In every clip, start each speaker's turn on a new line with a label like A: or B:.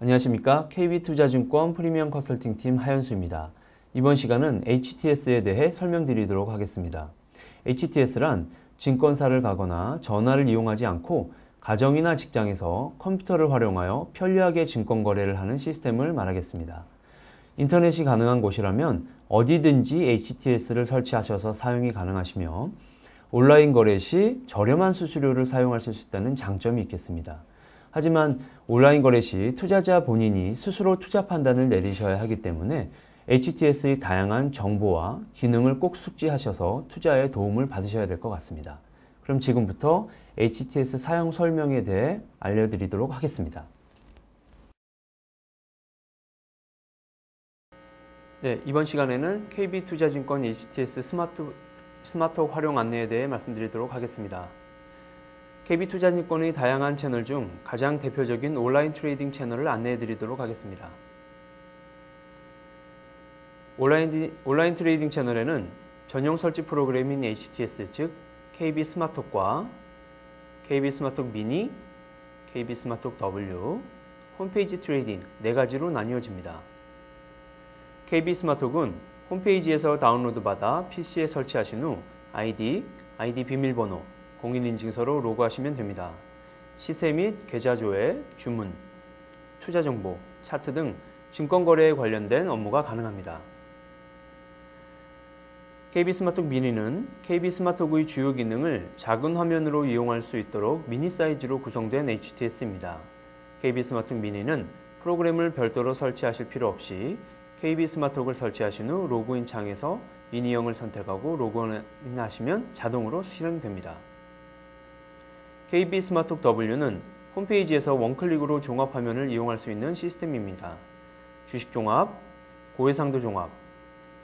A: 안녕하십니까. KB투자증권 프리미엄 컨설팅팀 하현수입니다. 이번 시간은 HTS에 대해 설명드리도록 하겠습니다. HTS란 증권사를 가거나 전화를 이용하지 않고 가정이나 직장에서 컴퓨터를 활용하여 편리하게 증권 거래를 하는 시스템을 말하겠습니다. 인터넷이 가능한 곳이라면 어디든지 HTS를 설치하셔서 사용이 가능하시며 온라인 거래 시 저렴한 수수료를 사용하실 수 있다는 장점이 있겠습니다. 하지만 온라인 거래 시 투자자 본인이 스스로 투자 판단을 내리셔야 하기 때문에 HTS의 다양한 정보와 기능을 꼭 숙지하셔서 투자에 도움을 받으셔야 될 것 같습니다. 그럼 지금부터 HTS 사용 설명에 대해 알려드리도록 하겠습니다. 네, 이번 시간에는 KB투자증권 HTS 스마트, 스마트업 활용 안내에 대해 말씀드리도록 하겠습니다. KB투자증권의 다양한 채널 중 가장 대표적인 온라인 트레이딩 채널을 안내해 드리도록 하겠습니다. 온라인, 온라인 트레이딩 채널에는 전용 설치 프로그램인 HTS 즉 KB 스마트과 KB 스마트 미니, KB 스마트 W, 홈페이지 트레이딩 네 가지로 나뉘어집니다. KB 스마트은 홈페이지에서 다운로드 받아 PC에 설치하신 후 아이디, 아이디 비밀번호, 공인인증서로 로그하시면 됩니다. 시세 및 계좌 조회, 주문, 투자 정보, 차트 등 증권 거래에 관련된 업무가 가능합니다. KB 스마톡 미니는 KB 스마톡의 주요 기능을 작은 화면으로 이용할 수 있도록 미니 사이즈로 구성된 HTS입니다. KB 스마톡 미니는 프로그램을 별도로 설치하실 필요 없이 KB 스마톡을 설치하신 후 로그인 창에서 미니형을 선택하고 로그인하시면 자동으로 실행됩니다. KB 스마톡 W는 홈페이지에서 원클릭으로 종합 화면을 이용할 수 있는 시스템입니다. 주식 종합, 고해상도 종합,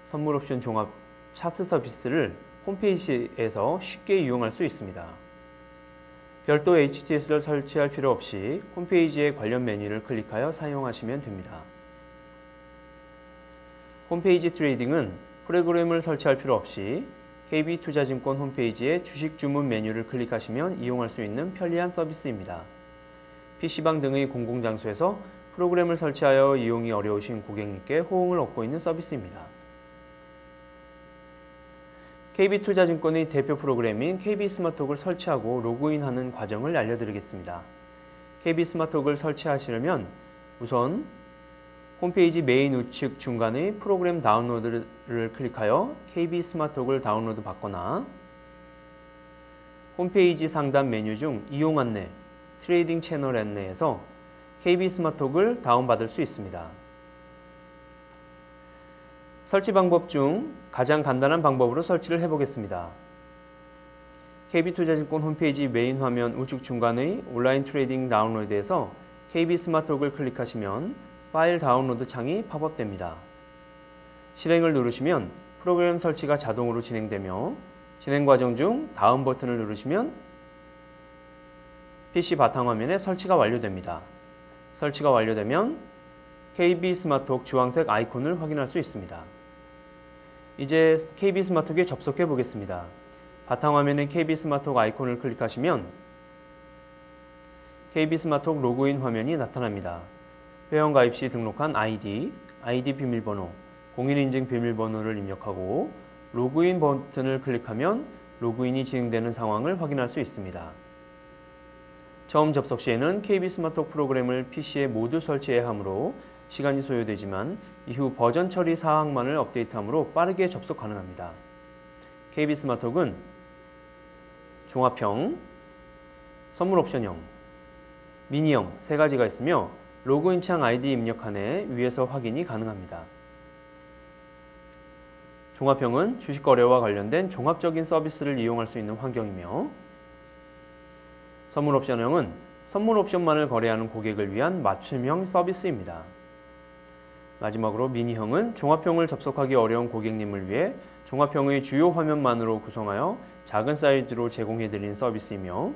A: 선물 옵션 종합 차트 서비스를 홈페이지에서 쉽게 이용할 수 있습니다. 별도 HTS를 설치할 필요 없이 홈페이지의 관련 메뉴를 클릭하여 사용하시면 됩니다. 홈페이지 트레이딩은 프로그램을 설치할 필요 없이 KB투자증권 홈페이지의 주식 주문 메뉴를 클릭하시면 이용할 수 있는 편리한 서비스입니다. PC방 등의 공공장소에서 프로그램을 설치하여 이용이 어려우신 고객님께 호응을 얻고 있는 서비스입니다. KB투자증권의 대표 프로그램인 KB스마톡을 설치하고 로그인하는 과정을 알려드리겠습니다. KB스마톡을 설치하시려면 우선 홈페이지 메인 우측 중간의 프로그램 다운로드를 클릭하여 KB 스마톡을 다운로드 받거나 홈페이지 상단 메뉴 중 이용 안내, 트레이딩 채널 안내에서 KB 스마톡을 다운받을 수 있습니다. 설치 방법 중 가장 간단한 방법으로 설치를 해보겠습니다. KB투자증권 홈페이지 메인 화면 우측 중간의 온라인 트레이딩 다운로드에서 KB 스마톡을 클릭하시면 파일 다운로드 창이 팝업됩니다. 실행을 누르시면 프로그램 설치가 자동으로 진행되며 진행 과정 중 다음 버튼을 누르시면 PC 바탕화면에 설치가 완료됩니다. 설치가 완료되면 KB 스마톡 주황색 아이콘을 확인할 수 있습니다. 이제 KB 스마톡에 접속해 보겠습니다. 바탕화면에 KB 스마톡 아이콘을 클릭하시면 KB 스마톡 로그인 화면이 나타납니다. 회원 가입 시 등록한 아이디, 아이디 비밀번호, 공인인증 비밀번호를 입력하고 로그인 버튼을 클릭하면 로그인이 진행되는 상황을 확인할 수 있습니다. 처음 접속 시에는 KB 스마톡 프로그램을 PC에 모두 설치해야 하므로 시간이 소요되지만 이후 버전 처리 사항만을 업데이트하므로 빠르게 접속 가능합니다. KB 스마톡은 종합형, 선물 옵션형, 미니형 세 가지가 있으며 로그인 창 아이디 입력한에 위에서 확인이 가능합니다. 종합형은 주식거래와 관련된 종합적인 서비스를 이용할 수 있는 환경이며 선물 옵션형은 선물 옵션만을 거래하는 고객을 위한 맞춤형 서비스입니다. 마지막으로 미니형은 종합형을 접속하기 어려운 고객님을 위해 종합형의 주요 화면만으로 구성하여 작은 사이즈로 제공해드리는 서비스이며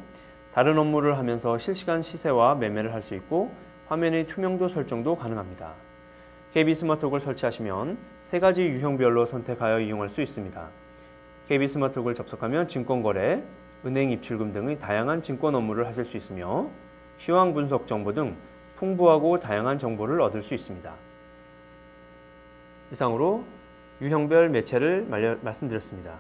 A: 다른 업무를 하면서 실시간 시세와 매매를 할 수 있고 화면의 투명도 설정도 가능합니다. KB 스마트톡을 설치하시면 세 가지 유형별로 선택하여 이용할 수 있습니다. KB 스마트톡을 접속하면 증권거래, 은행 입출금 등의 다양한 증권 업무를 하실 수 있으며 시황 분석 정보 등 풍부하고 다양한 정보를 얻을 수 있습니다. 이상으로 유형별 매체를 말씀드렸습니다.